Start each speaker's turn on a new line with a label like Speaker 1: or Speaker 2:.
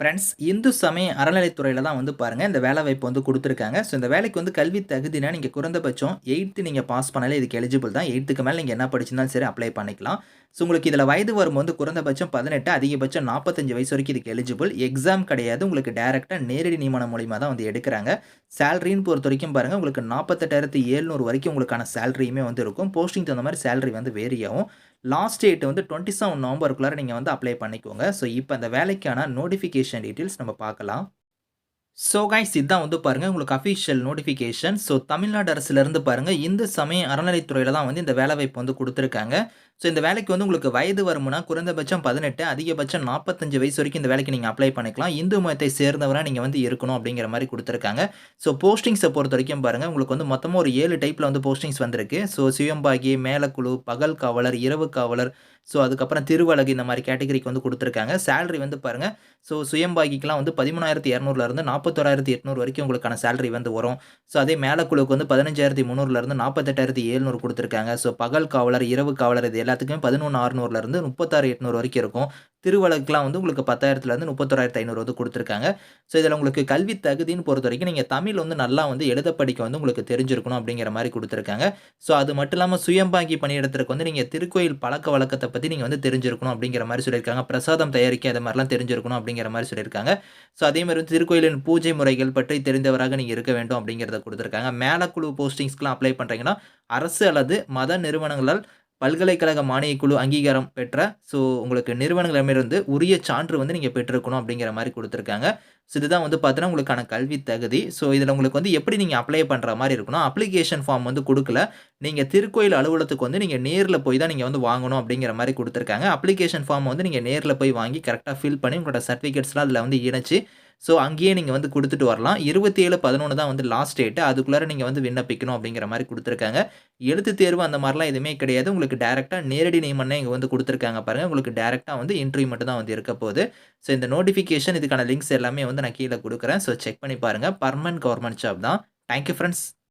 Speaker 1: Friends Hindu சமய அறநிலைத்துறையில் தான் வந்து பாருங்கள் இந்த வேலை வாய்ப்பு வந்து கொடுத்துருக்காங்க. ஸோ இந்த வேலைக்கு வந்து கல்வி தகுதினா நீங்கள் குறைந்தபட்சம் எயித்து நீங்கள் பாஸ் பண்ணாலே இதுக்கு எலிஜிபிள் தான். எயித்துக்கு மேலே நீங்கள் என்ன படிச்சிருந்தாலும் சரி அப்ளை பண்ணிக்கலாம். ஸோ உங்களுக்கு இதில் வயது வரும் வந்து குறைந்தபட்சம் பதினெட்டு அதிகபட்சம் நாற்பத்தஞ்சு வயசு வரைக்கும் இதுக்கு எலிஜிபிள் எக்ஸாம் கிடையாது உங்களுக்கு டேரெக்டாக நேரடி நியமனம் மூலிமா தான் வந்து எடுக்கிறாங்க. சேலரின்னு பொறுத்த வரைக்கும் பாருங்கள் உங்களுக்கு நாற்பத்தெட்டாயிரத்தி ஏழ்நூறு வரைக்கும் உங்களுக்கான சேலரியுமே வந்து இருக்கும். போஸ்டிங் தகுந்த மாதிரி சேலரி வந்து வேரி ஆகும். லாஸ்ட் டேட் வந்து டுவெண்ட்டி செவன் நவம்பருக்குள்ளார நீங்கள் வந்து அப்ளை பண்ணிக்கோங்க. ஸோ இப்போ அந்த வேலைக்கான நோட்டிஃபிகேஷன் டீட்டெயில்ஸ் நம்ம பார்க்கலாம். ஸோ கைஸ் இதுதான் வந்து பாருங்கள் உங்களுக்கு அஃபிஷியல் நோட்டிஃபிகேஷன் ஸோ தமிழ்நாடு அரசுலேருந்து பாருங்கள் இந்த சமய அறநிலைத்துறையில் தான் வந்து இந்த வேலைவாய்ப்பு வந்து கொடுத்துருக்காங்க. ஸோ இந்த வேலைக்கு வந்து உங்களுக்கு வயது வரும்னா குறைந்தபட்சம் பதினெட்டு அதிகபட்சம் நாற்பத்தஞ்சு வயசு வரைக்கும் இந்த வேலைக்கு நீங்கள் அப்ளை பண்ணிக்கலாம். இந்து மதத்தை சேர்ந்தவராக நீங்கள் வந்து இருக்கணும் அப்படிங்கிற மாதிரி கொடுத்துருக்காங்க. ஸோ போஸ்டிங்ஸை பொறுத்த வரைக்கும் பாருங்கள் உங்களுக்கு வந்து மொத்தமாக ஒரு ஏழு டைப்பில் வந்து போஸ்டிங்ஸ் வந்திருக்கு. ஸோ சுயம்பாகி மேலக்குழு பகல் காவலர் இரவு காவலர் ஸோ அதுக்கப்புறம் திருவழகு இந்த மாதிரி கேட்டகரிக்கு வந்து கொடுத்துருக்காங்க. சேலரி வந்து பாருங்கள் ஸோ சுயம்பாகிக்கெலாம் வந்து பதிமூணாயிரத்தி இரநூறுலேருந்து நாற்பத்தோராயிரத்தி எட்நூறு வரைக்கும் உங்களுக்கான சேலரி வந்து வரும். ஸோ அதே மேலக்குழுக்கு வந்து பதினஞ்சாயிரத்தி முந்நூறுலேருந்து நாற்பத்தெட்டாயிரத்தி ஏழ்நூறு கொடுத்துருக்காங்க. ஸோ பகல் காவலர் இரவு காவலர் இது எல்லாத்துக்குமே பதினொன்று அறுநூறுலேருந்து முப்பத்தாறு எட்நூறு வரைக்கும் இருக்கும். திருவழக்குலாம் வந்து உங்களுக்கு பத்தாயிரத்துலேருந்து முப்பத்தோராயிரத்து ஐநூறு வந்து கொடுத்துருக்காங்க. ஸோ இதில் உங்களுக்கு கல்வி தகுதின்னு பொறுத்த வரைக்கும் நீங்கள் தமிழ் வந்து நல்லா வந்து எழுத படிக்க வந்து உங்களுக்கு தெரிஞ்சிருக்கணும் அப்படிங்கிற மாதிரி கொடுத்துருக்காங்க. ஸோ அது மட்டும் இல்லாமல் சுயம்பாங்கி பணியிடத்திற்கு வந்து நீங்கள் திருக்கோயில் பழக்க வழக்கத்தை பற்றி நீங்கள் வந்து தெரிஞ்சிருக்கணும் அப்படிங்கிற மாதிரி சொல்லியிருக்காங்க. பிரசாதம் தயாரிக்க அது மாதிரிலாம் தெரிஞ்சிருக்கணும் அப்படிங்கிற மாதிரி சொல்லியிருக்காங்க. ஸோ அதே மாதிரி வந்து திருக்கோயிலின் பூஜை முறைகள் பற்றி தெரிந்தவராக நீங்கள் இருக்க வேண்டும் அப்படிங்கிறத கொடுத்துருக்காங்க. மேலக்குழு போஸ்டிங்ஸ்க்குலாம் அப்ளை பண்ணுறீங்கன்னா அரசு அல்லது மத நிறுவனங்களால் பல்கலைக்கழக மானியக்குழு அங்கீகாரம் பெற்ற ஸோ உங்களுக்கு நிறுவனங்களிடமிருந்து உரிய சான்று வந்து நீங்கள் பெற்றிருக்கணும் அப்படிங்கிற மாதிரி கொடுத்துருக்காங்க. ஸோ இதுதான் வந்து பார்த்தீங்கன்னா உங்களுக்கான கல்வி தகுதி. ஸோ இதில் உங்களுக்கு வந்து எப்படி நீங்கள் அப்ளை பண்ணுற மாதிரி இருக்கணும்? அப்ளிகேஷன் ஃபார்ம் வந்து கொடுக்கல. நீங்கள் திருக்கோயில் அலுவலகத்துக்கு வந்து நீங்கள் நேரில் போய் தான் நீங்கள் வந்து வாங்கணும் அப்படிங்கிற மாதிரி கொடுத்துருக்காங்க. அப்ளிகேஷன் ஃபார்ம் வந்து நீங்கள் நேரில் போய் வாங்கி கரெக்டாக ஃபில் பண்ணி உங்களோட சர்டிஃபிகேட்ஸ்லாம் அதில் வந்து இணைச்சி ஸோ அங்கேயே நீங்கள் வந்து கொடுத்துட்டு வரலாம். இருபத்தி ஏழு பதினொன்று தான் வந்து லாஸ்ட் டேட்டு அதுக்குள்ளார நீங்கள் வந்து விண்ணப்பிக்கணும் அப்படிங்கிற மாதிரி கொடுத்துருக்காங்க. எழுத்து தேர்வு அந்த மாதிரிலாம் எதுவுமே கிடையாது. உங்களுக்கு டேரெக்டாக நேரடி நியமனே இங்கே வந்து கொடுத்துருக்காங்க பாருங்கள் உங்களுக்கு டேரெக்டாக வந்து இன்டர்வியூ மட்டும் தான் வந்து இருக்க போகுது. ஸோ இந்த நோட்டிஃபிகேஷன் இதுக்கான லிங்க்ஸ் எல்லாமே வந்து நான் கீழே கொடுக்குறேன். ஸோ செக் பண்ணி பாருங்கள் பர்மனன்ட் கவர்மெண்ட் ஜாப் தான். Thank you friends